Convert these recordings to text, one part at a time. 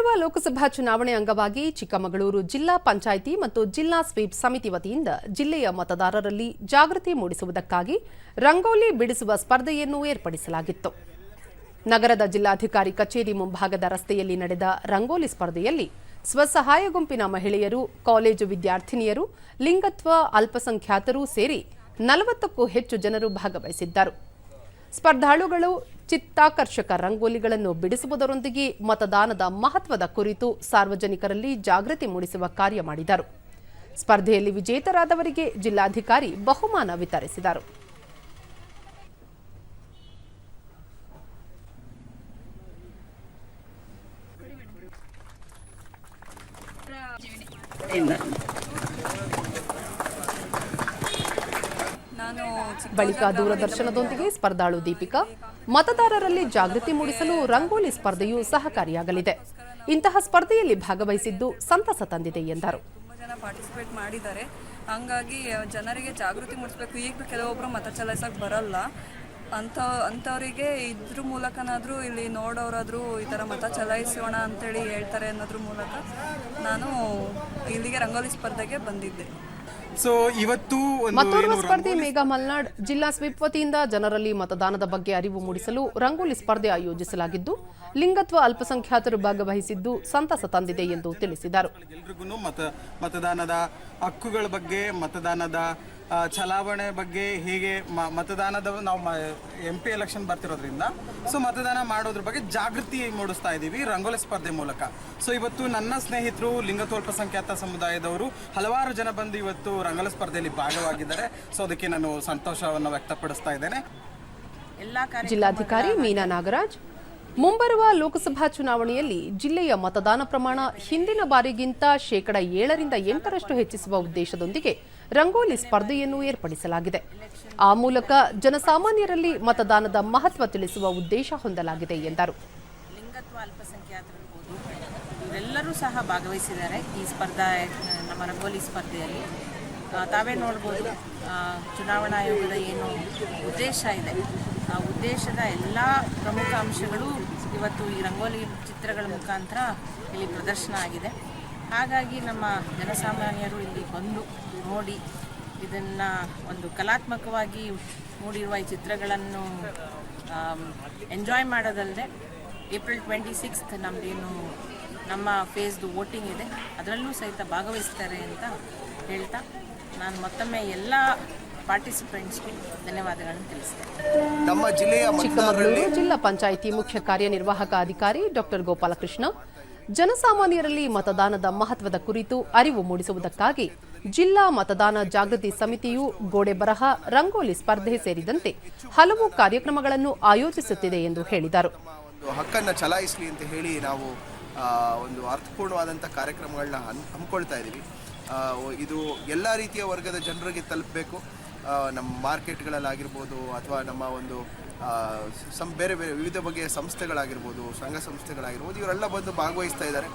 ಮುಂಬರುವ ಲೋಕಸಭಾ ಚುನಾವಣೆ ಅಂಗವಾಗಿ ಚಿಕ್ಕಮಗಳೂರು ಜಿಲ್ಲಾ ಪಂಚಾಯಿತಿ ಮತ್ತು ಜಿಲ್ಲಾ ಸ್ವೀಪ್ ಸಮಿತಿ ವತಿಯಿಂದ ಜಿಲ್ಲೆಯ ಮತದಾರರಲ್ಲಿ ಜಾಗೃತಿ ಮೂಡಿಸುವುದಕ್ಕಾಗಿ ರಂಗೋಲಿ ಬಿಡಿಸುವ ಸ್ಪರ್ಧೆಯನ್ನು ಏರ್ಪಡಿಸಲಾಗಿತ್ತು. ನಗರದ ಜಿಲ್ಲಾಧಿಕಾರಿ ಕಚೇರಿ ಮುಂಭಾಗದ ರಸ್ತೆಯಲ್ಲಿ ನಡೆದ ರಂಗೋಲಿ ಸ್ಪರ್ಧೆಯಲ್ಲಿ ಸ್ವಸಹಾಯ ಗುಂಪಿನ ಮಹಿಳೆಯರು, ಕಾಲೇಜು ವಿದ್ಯಾರ್ಥಿನಿಯರು, ಲಿಂಗತ್ವ ಅಲ್ಪಸಂಖ್ಯಾತರು ಸೇರಿ ನಲವತ್ತಕ್ಕೂ ಹೆಚ್ಚು ಜನರು ಭಾಗವಹಿಸಿದ್ದರು. ಸ್ಪರ್ಧಾಳುಗಳು ಚಿತ್ತಾಕರ್ಷಕ ರಂಗೋಲಿಗಳನ್ನು ಬಿಡಿಸುವುದರೊಂದಿಗೆ ಮತದಾನದ ಮಹತ್ವದ ಕುರಿತು ಸಾರ್ವಜನಿಕರಲ್ಲಿ ಜಾಗೃತಿ ಮೂಡಿಸುವ ಕಾರ್ಯ ಮಾಡಿದರು. ಸ್ಪರ್ಧೆಯಲ್ಲಿ ವಿಜೇತರಾದವರಿಗೆ ಜಿಲ್ಲಾಧಿಕಾರಿ ಬಹುಮಾನ ವಿತರಿಸಿದರು ನಾನು ಚಿಕ್ಕ ಬಳಿಕ ದೂರದರ್ಶನದೊಂದಿಗೆ ಸ್ಪರ್ಧಾಳು ದೀಪಿಕಾ. ಮತದಾರರಲ್ಲಿ ಜಾಗೃತಿ ಮೂಡಿಸಲು ರಂಗೋಲಿ ಸ್ಪರ್ಧೆಯು ಸಹಕಾರಿಯಾಗಲಿದೆ. ಇಂತಹ ಸ್ಪರ್ಧೆಯಲ್ಲಿ ಭಾಗವಹಿಸಿದ್ದು ಸಂತಸ ತಂದಿದೆ ಎಂದರು. ಪಾರ್ಟಿಸಿಪೇಟ್ ಮಾಡಿದ್ದಾರೆ. ಹಂಗಾಗಿ ಜನರಿಗೆ ಜಾಗೃತಿ ಮೂಡಿಸ್ಬೇಕು. ಈಗ ಕೆಲವೊಬ್ಬರು ಮತ ಚಲಾಯಿಸೋಕೆ ಬರಲ್ಲ. ಅಂಥ ಅಂಥವರಿಗೆ ಇದ್ರ ಮೂಲಕನಾದರೂ ಇಲ್ಲಿ ನೋಡೋರಾದರೂ ಈ ಥರ ಮತ ಚಲಾಯಿಸೋಣ ಅಂತೇಳಿ ಹೇಳ್ತಾರೆ ಅನ್ನೋದ್ರ ಮೂಲಕ ನಾನು ಇಲ್ಲಿಗೆ ರಂಗೋಲಿ ಸ್ಪರ್ಧೆಗೆ ಬಂದಿದ್ದೆ. ಸೊ ಇವತ್ತು ಮತ್ತೋರ್ವ ಸ್ಪರ್ಧಿ ಮೇಘಾ ಮಲ್ನಾಡ್ ಜಿಲ್ಲಾ ಸ್ವೀಪ್ ವತಿಯಿಂದ ಜನರಲ್ಲಿ ಮತದಾನದ ಬಗ್ಗೆ ಅರಿವು ಮೂಡಿಸಲು ರಂಗೋಲಿ ಸ್ಪರ್ಧೆ ಆಯೋಜಿಸಲಾಗಿದ್ದು ಲಿಂಗತ್ವ ಅಲ್ಪಸಂಖ್ಯಾತರು ಭಾಗವಹಿಸಿದ್ದು ಸಂತಸ ತಂದಿದೆ ಎಂದು ತಿಳಿಸಿದರು. ಎಲ್ರಿಗೂ ಮತ ಮತದಾನದ ಹಕ್ಕುಗಳ ಬಗ್ಗೆ ಮತದಾನದ ಚಲಾವಣೆ ಬಗ್ಗೆ ಹೇಗೆ ಮತದಾನದ ನಾವು ಎಂ ಪಿ ಎಲೆಕ್ಷನ್ ಬರ್ತಿರೋದ್ರಿಂದ ಸೊ ಮತದಾನ ಮಾಡೋದ್ರ ಬಗ್ಗೆ ಜಾಗೃತಿ ಮೂಡಿಸ್ತಾ ಇದ್ದೀವಿ ರಂಗೋಲಿ ಸ್ಪರ್ಧೆ ಮೂಲಕ. ಸೊ ಇವತ್ತು ನನ್ನ ಸ್ನೇಹಿತರು, ಲಿಂಗತೋಲ್ಪ ಸಂಖ್ಯಾತ ಸಮುದಾಯದವರು, ಹಲವಾರು ಜನ ಬಂದು ಇವತ್ತು ರಂಗೋಲಿ ಸ್ಪರ್ಧೆಯಲ್ಲಿ ಭಾಗವಾಗಿದ್ದಾರೆ. ಸೊ ಅದಕ್ಕೆ ನಾನು ಸಂತೋಷವನ್ನು ವ್ಯಕ್ತಪಡಿಸ್ತಾ ಇದ್ದೇನೆ. ಜಿಲ್ಲಾಧಿಕಾರಿ ಮೀನಾ ನಾಗರಾಜ್ ಮುಂಬರುವ ಲೋಕಸಭಾ ಚುನಾವಣೆಯಲ್ಲಿ ಜಿಲ್ಲೆಯ ಮತದಾನ ಪ್ರಮಾಣ ಹಿಂದಿನ ಬಾರಿಗಿಂತ ಶೇಕಡ ಏಳರಿಂದ ಎಂಟರಷ್ಟು ಹೆಚ್ಚಿಸುವ ಉದ್ದೇಶದೊಂದಿಗೆ ರಂಗೋಲಿ ಸ್ಪರ್ಧೆಯನ್ನು ಏರ್ಪಡಿಸಲಾಗಿದೆ. ಆ ಮೂಲಕ ಜನಸಾಮಾನ್ಯರಲ್ಲಿ ಮತದಾನದ ಮಹತ್ವ ತಿಳಿಸುವ ಉದ್ದೇಶ ಹೊಂದಲಾಗಿದೆ ಎಂದರು. ಎಲ್ಲರೂ ಸಹ ಭಾಗವಹಿಸಿದ್ದಾರೆ ಈ ಸ್ಪರ್ಧಾ, ನಮ್ಮ ರಂಗೋಲಿ ಸ್ಪರ್ಧೆಯಲ್ಲಿ. ತಾವೇ ನೋಡ್ಬೋದು ಚುನಾವಣಾ ಆಯೋಗದ ಏನು ಉದ್ದೇಶ ಇದೆ. ಉದ್ದೇಶದ ಎಲ್ಲ ಪ್ರಮುಖ ಅಂಶಗಳು ಇವತ್ತು ಈ ರಂಗೋಲಿ ಚಿತ್ರಗಳ ಮುಖಾಂತರ ಇಲ್ಲಿ ಪ್ರದರ್ಶನ ಆಗಿದೆ. ಹಾಗಾಗಿ ನಮ್ಮ ಜನಸಾಮಾನ್ಯರು ಇಲ್ಲಿ ಬಂದು ನೋಡಿ ಇದನ್ನು ಒಂದು ಕಲಾತ್ಮಕವಾಗಿ ಮೂಡಿರುವ ಈ ಚಿತ್ರಗಳನ್ನು ಎಂಜಾಯ್ ಮಾಡೋದಲ್ಲದೆ ಏಪ್ರಿಲ್ ಟ್ವೆಂಟಿ ಸಿಕ್ಸ್ತ್ ನಮ್ಮದೇನು ನಮ್ಮ ಫೇಸ್ದು ವೋಟಿಂಗ್ ಇದೆ. ಅದರಲ್ಲೂ ಸಹಿತ ಭಾಗವಹಿಸ್ತಾರೆ ಅಂತ ಹೇಳ್ತಾ, ನಾನು ಮತ್ತೊಮ್ಮೆ ಎಲ್ಲ ಪಾರ್ಟಿಸಿಪೆಂಟ್ಸ್ಗೆ ಧನ್ಯವಾದಗಳನ್ನು ತಿಳಿಸ್ತೇನೆ. ನಮ್ಮ ಜಿಲ್ಲೆಯ ಚಿಕ್ಕಮಗಳೂರು ಜಿಲ್ಲಾ ಪಂಚಾಯಿತಿ ಮುಖ್ಯ ಕಾರ್ಯನಿರ್ವಾಹಕ ಅಧಿಕಾರಿ ಡಾಕ್ಟರ್ ಗೋಪಾಲಕೃಷ್ಣ ಜನಸಾಮಾನ್ಯರಲ್ಲಿ ಮತದಾನದ ಮಹತ್ವದ ಕುರಿತು ಅರಿವು ಮೂಡಿಸುವುದಕ್ಕಾಗಿ ಜಿಲ್ಲಾ ಮತದಾನ ಜಾಗೃತಿ ಸಮಿತಿಯು ಗೋಡೆ ಬರಹ ರಂಗೋಲಿ ಸ್ಪರ್ಧೆ ಸೇರಿದಂತೆ ಹಲವು ಕಾರ್ಯಕ್ರಮಗಳನ್ನು ಆಯೋಜಿಸುತ್ತಿದೆ ಎಂದು ಹೇಳಿದರು. ಒಂದು ಹಕ್ಕನ್ನು ಚಲಾಯಿಸಲಿ ಅಂತ ಹೇಳಿ ನಾವು ಒಂದು ಅರ್ಥಪೂರ್ಣವಾದಂಥ ಕಾರ್ಯಕ್ರಮಗಳನ್ನ ಹಮ್ಮಿಕೊಳ್ತಾ ಇದ್ದೀವಿ. ಇದು ಎಲ್ಲ ರೀತಿಯ ವರ್ಗದ ಜನರಿಗೆ ತಲುಪಬೇಕು. ನಮ್ಮ ಮಾರ್ಕೆಟ್ಗಳಲ್ಲಾಗಿರ್ಬೋದು ಅಥವಾ ನಮ್ಮ ಒಂದು ಸಮ್ ಬೇರೆ ಬೇರೆ ವಿವಿಧ ಬಗೆಯ ಸಂಸ್ಥೆಗಳಾಗಿರ್ಬೋದು, ಸಂಘ ಸಂಸ್ಥೆಗಳಾಗಿರ್ಬೋದು, ಇವರೆಲ್ಲ ಬಂದು ಭಾಗವಹಿಸ್ತಾ ಇದ್ದಾರೆ.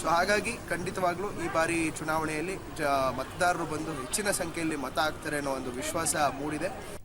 ಸೊ ಹಾಗಾಗಿ ಖಂಡಿತವಾಗ್ಲೂ ಈ ಬಾರಿ ಚುನಾವಣೆಯಲ್ಲಿ ಜ, ಮತದಾರರು ಬಂದು ಹೆಚ್ಚಿನ ಸಂಖ್ಯೆಯಲ್ಲಿ ಮತ ಹಾಕ್ತಾರೆ ಅನ್ನೋ ಒಂದು ವಿಶ್ವಾಸ ಮೂಡಿದೆ.